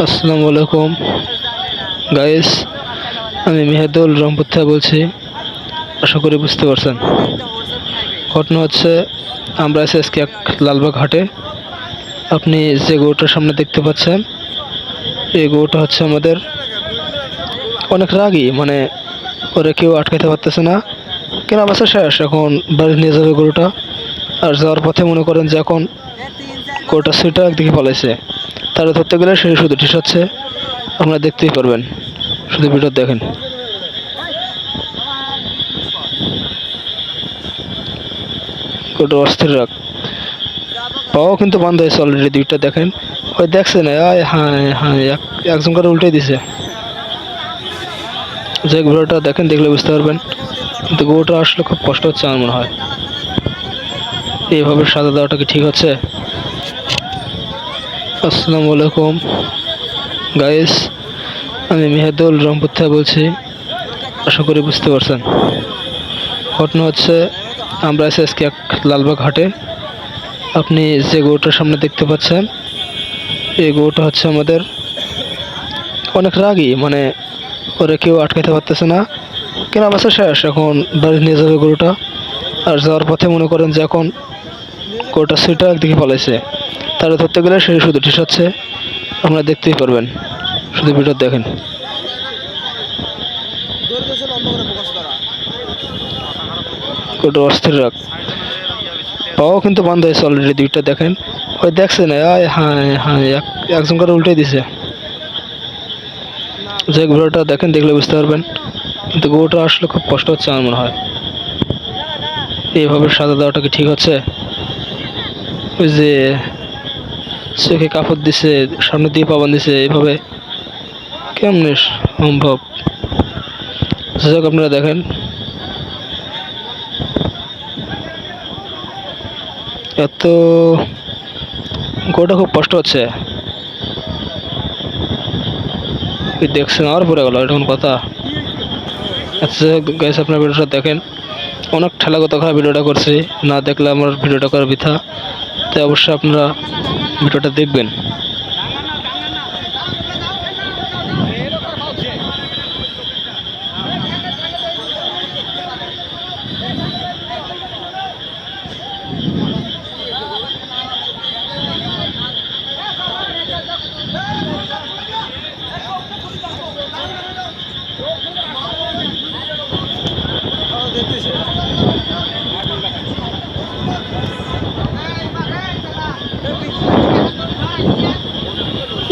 আসসালামু আলাইকুম। গাইস আমি মেহেদুল থেকে বলছি। আশা করি বুঝতে পারছেন। ঘটনা হচ্ছে, আমরা আছি আজকে এক লালবাগ হাটে। আপনি যে গরুটার সামনে দেখতে পাচ্ছেন, এই গরুটা হচ্ছে আমাদের অনেক রাগী মানে ওরা কেউ আটকাতে পারতেছে না। কেনা বাসা শেষ, এখন বাড়ি নিয়ে যাবে গরুটা। আর যাওয়ার পথে মনে করেন যে এখন গরুটা সুইটার একদিকে পালাইছে তারা ধরতে গেলে সে শুধু টিসাচ্ছে আপনারা দেখতেই পারবেন। শুধু ভিডিও দেখেন। অস্থির রাখ পাও কিন্তু বন্ধ হয়েছে অলরেডি দুইটা দেখেন। ওই দেখছে না হ্যাঁ হ্যাঁ এক- একজন করে উল্টে দিছে। যে গরুটা দেখেন, দেখলে বুঝতে পারবেন। কিন্তু গরুটা আসলে খুব কষ্ট হচ্ছে আমার মনে হয়। এইভাবে সাজা দেওয়াটা কি ঠিক হচ্ছে? আসসালামু আলাইকুম। গাইস আমি মেহেদুল রংপুর থেকে বলছি, আশা করি বুঝতে পারছেন। ঘটনা হচ্ছে, আমরা আছি আজকে এক লালবাগ হাটে। আপনি যে গরুটার সামনে দেখতে পাচ্ছেন, এই গরুটা হচ্ছে আমাদের অনেক রাগী মানে ওরা কেউ আটকাতে পারতেছে না। কেনা বাসা শেষ, এখন বাড়ি নিয়ে যাবে গরুটা। আর যাওয়ার পথে মনে করেন যে এখন গরুটা সুইটার একদিকে পালাইছে তারা ধরতে গেলে সে শুধু টিসাচ্ছে আপনারা দেখতেই পারবেন। শুধু ভিডিও দেখেন। অস্থির রাখ পাও কিন্তু বন্ধ হয়েছে অলরেডি দুইটা দেখেন। ওই দেখছে না হ্যাঁ হ্যাঁ এক- একজন করে উল্টে দিছে। যে গরুটা দেখেন, দেখলে বুঝতে পারবেন। কিন্তু গরুটা আসলে খুব কষ্ট হচ্ছে আমার মনে হয়। এইভাবে সাজা দেওয়াটা কি ঠিক হচ্ছে? ওই যে চোখে কাপড় দিছে, সামনে দিয়ে পাবান দিছে এইভাবে কেমনে সম্ভব? যাই হোক আপনারা দেখেন। এত গোটা খুব কষ্ট হচ্ছে। দেখছেন, আর পরে গেল এটা কথা। আচ্ছা গাইস আপনার ভিডিওটা দেখেন। অনেক ঠেলাগত খারাপ ভিডিওটা করছি। না দেখলে আমার ভিডিওটা করা বৃথা। তাই অবশ্যই আপনারা ভিডিওটা দেখবেন।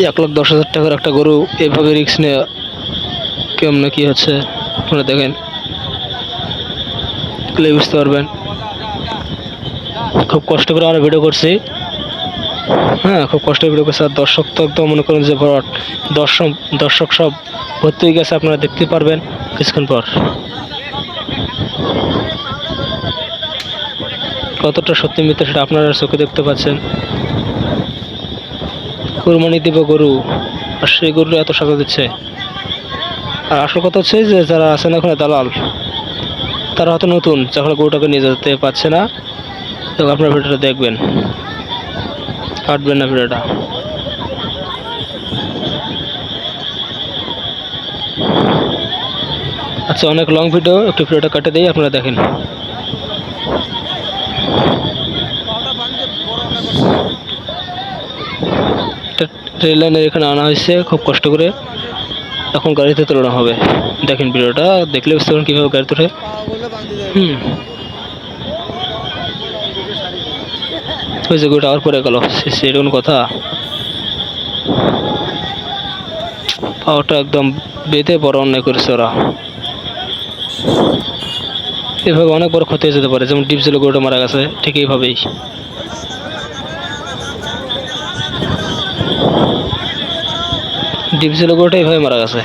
এক লাখ দশ হাজার টাকার একটা গরু এভাবে রিক্স নিয়ে কেমন কি হচ্ছে? আপনারা দেখেন। দেখলে বুঝতে পারবেন। খুব কষ্ট করে আমরা ভিডিও করছি। হ্যাঁ খুব কষ্ট ভিডিও করছি। আর দর্শক তো একদম মনে করেন যে ভরাট। দর্শক দর্শক সব ভর্তি হয়ে গেছে। আপনারা দেখতে পারবেন কিছুক্ষণ পর। কতটা সত্যি মিথ্যা সেটা আপনারা চোখে দেখতে পাচ্ছেন। কোরবানি দিব গরু, আর সেই গরু এত টাকা দিচ্ছে। আর আসল কথা হচ্ছে যে, যারা আছেন ওখানে দালাল, তারা হয়তো নতুন যখন গরুটাকে নিয়ে যেতে পারছে না তো আপনার ভিডিওটা দেখবেন। কাটবেন না ভিডিওটা। আচ্ছা অনেক লং ভিডিও একটু ভিডিওটা কাটে দিই, আপনারা দেখেন। রেল লাইনের এখানে আনা হয়েছে, খুব কষ্ট করে। এখন গাড়িতে তোলানো হবে। দেখেন ভিডিওটা, দেখলে বুঝতে পারেন কীভাবে গাড়ি তোলে। হুম। ওই যে গোটা আবার পরে গেল। সেটা কোনো কথা। পাওয়াটা একদম বেঁধে বড় অন্যায় করেছে ওরা। এভাবে অনেক বড় ক্ষতি হয়ে যেতে পারে, যেমন ডিপ জেলে গরুটা মারা গেছে, ঠিক এইভাবেই। ডিপ জেলে গরুটা এইভাবে মারা গেছে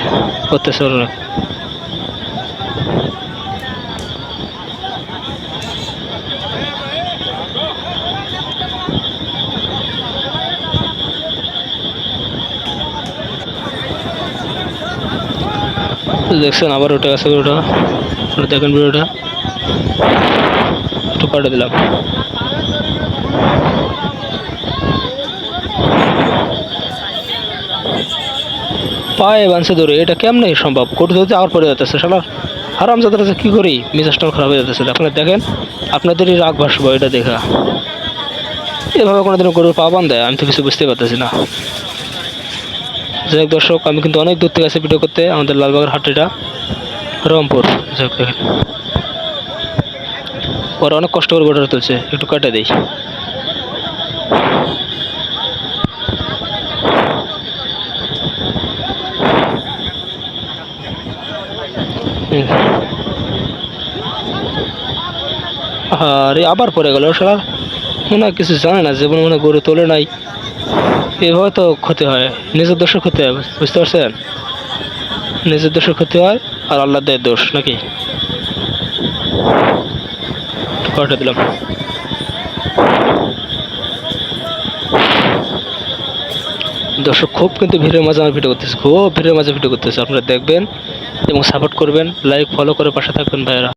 ওরা অনেক। দেখছেন, আবার উঠে গেছে গরুটা। ওটা দেখেন ভিডিওটা। একটু কাটে দিলাম। পায়ে বানছে ধরে, এটা কেমনে সম্ভব? কোটি ধরতে আবার পড়ে যাচ্ছে শালা। হারাম যাদের কি করি? মেজাজটাও খারাপ হয়ে যাচ্ছে আপনারা দেখেন, আপনাদেরই রাগ ভাসবো এটা দেখা। এভাবে কোনো কোনোদিনও গরুর পা বান দেয় আমি তো কিছু বুঝতে পারতেছি না। যাই হোক দর্শক, আমি কিন্তু অনেক দূর থেকে আসি ভিডিও করতে, আমাদের লালবাগের হাট এটা রংপুর। যাই হোক দেখেন। ওরা অনেক কষ্ট করে গোটা তুলছে, একটু কাটে দেই। আরে আবার পড়ে গেল সারা মনে কিছু জানে না, জীবনে মনে গরু তোলে নাই। এভাবে তো ক্ষতি হয়, নিজের দোষের ক্ষতি হয় বুঝতে পারছেন? নিজের দোষের ক্ষতি হয় আর আল্লাহ দেয় দোষ, নাকি? কয়টা দিলাম। দর্শক, খুব কিন্তু ভিড়ের মাঝে আমার ভিডিও করতেছে, খুব ভিড়ের মাঝে ভিডিও করতেছে। আপনারা দেখবেন এবং সাপোর্ট করবেন লাইক ফলো করে পাশে থাকবেন ভাইয়েরা।